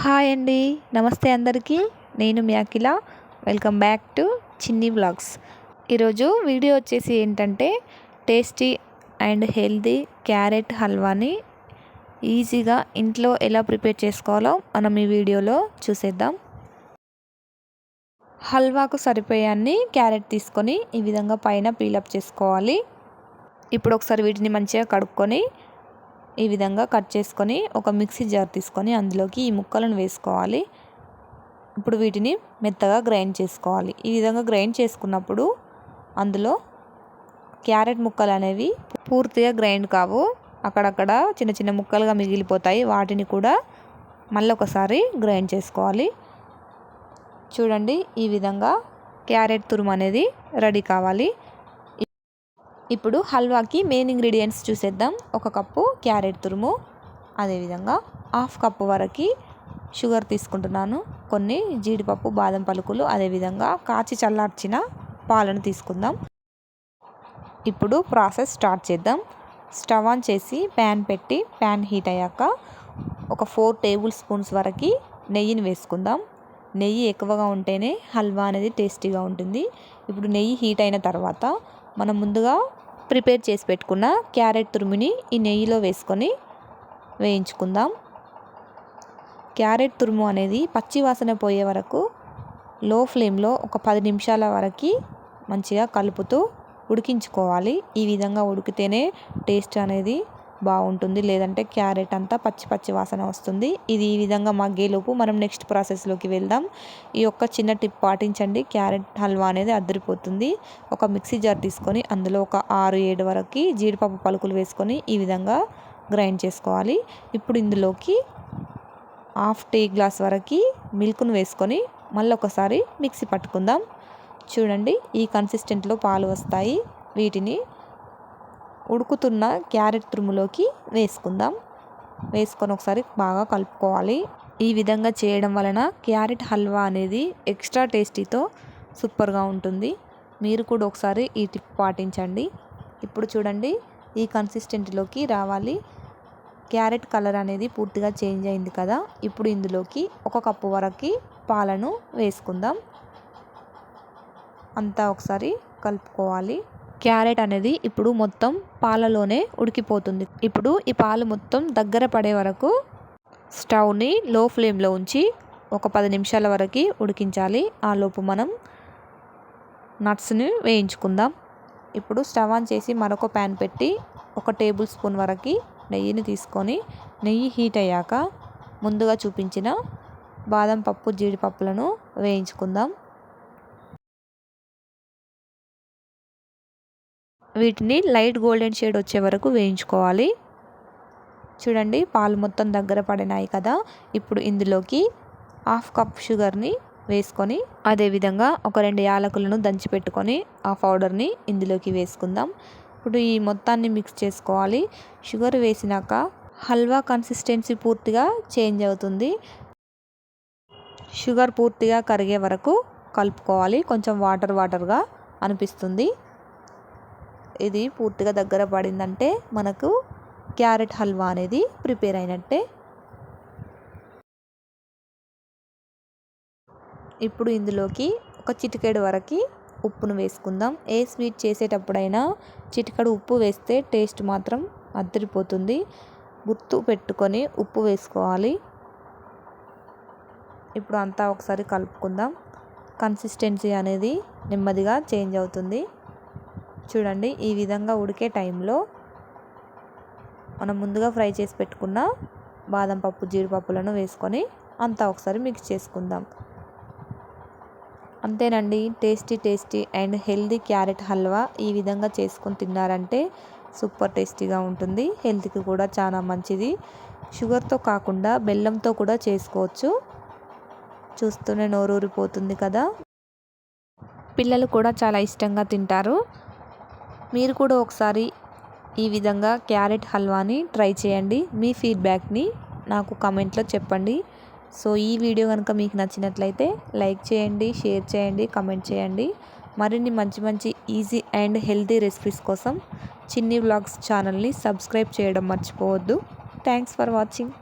Hi అండి. నమస్తే అందరికీ. నేను మీ Akhila. Welcome back to Chinni vlogs ఈరోజు వీడియో వచ్చేసి ఏంటంటే టేస్టీ అండ్ హెల్దీ క్యారెట్ హల్వాని ఈజీగా ఇంట్లో ఎలా ప్రిపేర్ చేసుకోవాలో మనం ఈ వీడియోలో చూసేద్దాం. హల్వాకు సరిపోయాన్ని క్యారెట్ తీసుకొని ఈ విధంగా పైన పీలప్ చేసుకోవాలి. ఇప్పుడు ఒకసారి వీటిని మంచిగా కడుక్కొని ఈ విధంగా కట్ చేసుకొని ఒక మిక్సీ జార్ తీసుకొని అందులోకి ఈ ముక్కలను వేసుకోవాలి. ఇప్పుడు వీటిని మెత్తగా గ్రైండ్ చేసుకోవాలి. ఈ విధంగా గ్రైండ్ చేసుకున్నప్పుడు అందులో క్యారెట్ ముక్కలు అనేవి పూర్తిగా గ్రైండ్ కావు. అక్కడక్కడ చిన్న చిన్న ముక్కలుగా మిగిలిపోతాయి. వాటిని కూడా మళ్ళీ ఒకసారి గ్రైండ్ చేసుకోవాలి. చూడండి ఈ విధంగా క్యారెట్ తురుము అనేది రెడీ కావాలి. ఇప్పుడు హల్వాకి మెయిన్ ఇంగ్రీడియంట్స్ చూసేద్దాం. ఒక కప్పు క్యారెట్ తురుము అదేవిధంగా హాఫ్ కప్పు వరకు షుగర్ తీసుకుంటున్నాను. కొన్ని జీడిపప్పు బాదం పలుకులు అదేవిధంగా కాచి చల్లార్చిన పాలను తీసుకుందాం. ఇప్పుడు ప్రాసెస్ స్టార్ట్ చేద్దాం. స్టవ్ ఆన్ చేసి ప్యాన్ పెట్టి ప్యాన్ హీట్ అయ్యాక ఒక ఫోర్ టేబుల్ స్పూన్స్ వరకు నెయ్యిని వేసుకుందాం. నెయ్యి ఎక్కువగా ఉంటేనే హల్వా అనేది టేస్టీగా ఉంటుంది. ఇప్పుడు నెయ్యి హీట్ అయిన తర్వాత మనం ముందుగా ప్రిపేర్ చేసి పెట్టుకున్న క్యారెట్ తురుముని ఈ నెయ్యిలో వేసుకొని వేయించుకుందాం. క్యారెట్ తురుము అనేది పచ్చి వాసన పోయే వరకు లో ఫ్లేమ్లో ఒక పది నిమిషాల వరకు మంచిగా కలుపుతూ ఉడికించుకోవాలి. ఈ విధంగా ఉడికితేనే టేస్ట్ అనేది బాగుంటుంది. లేదంటే క్యారెట్ అంతా పచ్చి పచ్చి వాసన వస్తుంది. ఇది ఈ విధంగా మగ్గేలోపు మనం నెక్స్ట్ ప్రాసెస్లోకి వెళ్దాం. ఈ యొక్క చిన్న టిప్ పాటించండి. క్యారెట్ హల్వా అనేది అద్దరిపోతుంది. ఒక మిక్సీ జార్ తీసుకొని అందులో ఒక ఆరు ఏడు వరకు జీడిపప్పు పలుకులు వేసుకొని ఈ విధంగా గ్రైండ్ చేసుకోవాలి. ఇప్పుడు ఇందులోకి హాఫ్ టీ గ్లాస్ వరకు మిల్క్ను వేసుకొని మళ్ళీ ఒకసారి మిక్సీ పట్టుకుందాం. చూడండి ఈ కన్సిస్టెంట్లో పాలు వస్తాయి. వీటిని ఉడుకుతున్న క్యారెట్ తురుములోకి వేసుకుందాం. వేసుకొని ఒకసారి బాగా కలుపుకోవాలి. ఈ విధంగా చేయడం వలన క్యారెట్ హల్వా అనేది ఎక్స్ట్రా టేస్టీతో సూపర్గా ఉంటుంది. మీరు కూడా ఒకసారి ఈ టిప్ పాటించండి. ఇప్పుడు చూడండి ఈ కన్సిస్టెంట్లోకి రావాలి. క్యారెట్ కలర్ అనేది పూర్తిగా చేంజ్ అయింది కదా. ఇప్పుడు ఇందులోకి ఒక కప్పు వరకు పాలను వేసుకుందాం. అంతా ఒకసారి కలుపుకోవాలి. క్యారెట్ అనేది ఇప్పుడు మొత్తం పాలలోనే ఉడికిపోతుంది. ఇప్పుడు ఈ పాలు మొత్తం దగ్గర పడే వరకు స్టవ్ని లో ఫ్లేమ్లో ఉంచి ఒక పది నిమిషాల వరకు ఉడికించాలి. ఆ లోపు మనం నట్స్ని వేయించుకుందాం. ఇప్పుడు స్టవ్ ఆన్ చేసి మరొక ప్యాన్ పెట్టి ఒక టేబుల్ స్పూన్ వరకు నెయ్యిని తీసుకొని నెయ్యి హీట్ అయ్యాక ముందుగా చూపించిన బాదం పప్పు జీడిపప్పులను వేయించుకుందాం. వీటిని లైట్ గోల్డెన్ షేడ్ వచ్చే వరకు వేయించుకోవాలి. చూడండి పాలు మొత్తం దగ్గర పడినాయి కదా. ఇప్పుడు ఇందులోకి హాఫ్ కప్ షుగర్ని వేసుకొని అదేవిధంగా ఒక రెండు యాలకులను దంచి పెట్టుకొని ఆ పౌడర్ని ఇందులోకి వేసుకుందాం. ఇప్పుడు ఈ మొత్తాన్ని మిక్స్ చేసుకోవాలి. షుగర్ వేసినాక హల్వా కన్సిస్టెన్సీ పూర్తిగా చేంజ్ అవుతుంది. షుగర్ పూర్తిగా కరిగే వరకు కలుపుకోవాలి. కొంచెం వాటర్ వాటర్గా అనిపిస్తుంది. ఇది పూర్తిగా దగ్గర పడిందంటే మనకు క్యారెట్ హల్వా అనేది ప్రిపేర్ అయినట్టే. ఇప్పుడు ఇందులోకి ఒక చిటికెడు వరకు ఉప్పును వేసుకుందాం. ఏ స్వీట్ చేసేటప్పుడైనా చిటికెడు ఉప్పు వేస్తే టేస్ట్ మాత్రం అద్దరిపోతుంది. గుర్తు పెట్టుకొని ఉప్పు వేసుకోవాలి. ఇప్పుడు అంతా ఒకసారి కలుపుకుందాం. కన్సిస్టెన్సీ అనేది నెమ్మదిగా చేంజ్ అవుతుంది. చూడండి ఈ విధంగా ఉడికే టైంలో మనం ముందుగా ఫ్రై చేసి పెట్టుకున్న బాదం పప్పు జీడిపప్పులను వేసుకొని అంతా ఒకసారి మిక్స్ చేసుకుందాం. అంతేనండి tasty tasty and healthy carrot halwa ఈ విధంగా చేసుకొని తిన్నారంటే సూపర్ టేస్టీగా ఉంటుంది. హెల్త్కి కూడా చాలా మంచిది. షుగర్తో కాకుండా బెల్లంతో కూడా చేసుకోవచ్చు. చూస్తూనే నోరూరిపోతుంది కదా. పిల్లలు కూడా చాలా ఇష్టంగా తింటారు. మీరు కూడా ఒకసారి ఈ విధంగా క్యారెట్ హల్వాని ట్రై చేయండి. మీ ఫీడ్బ్యాక్ని నాకు కమెంట్లో చెప్పండి. సో ఈ వీడియో కనుక మీకు నచ్చినట్లయితే లైక్ చేయండి షేర్ చేయండి కమెంట్ చేయండి. మరిన్ని మంచి మంచి ఈజీ అండ్ హెల్తీ రెసిపీస్ కోసం చిన్ని వ్లాగ్స్ ఛానల్ని సబ్స్క్రైబ్ చేయడం మర్చిపోవద్దు. Thanks for watching.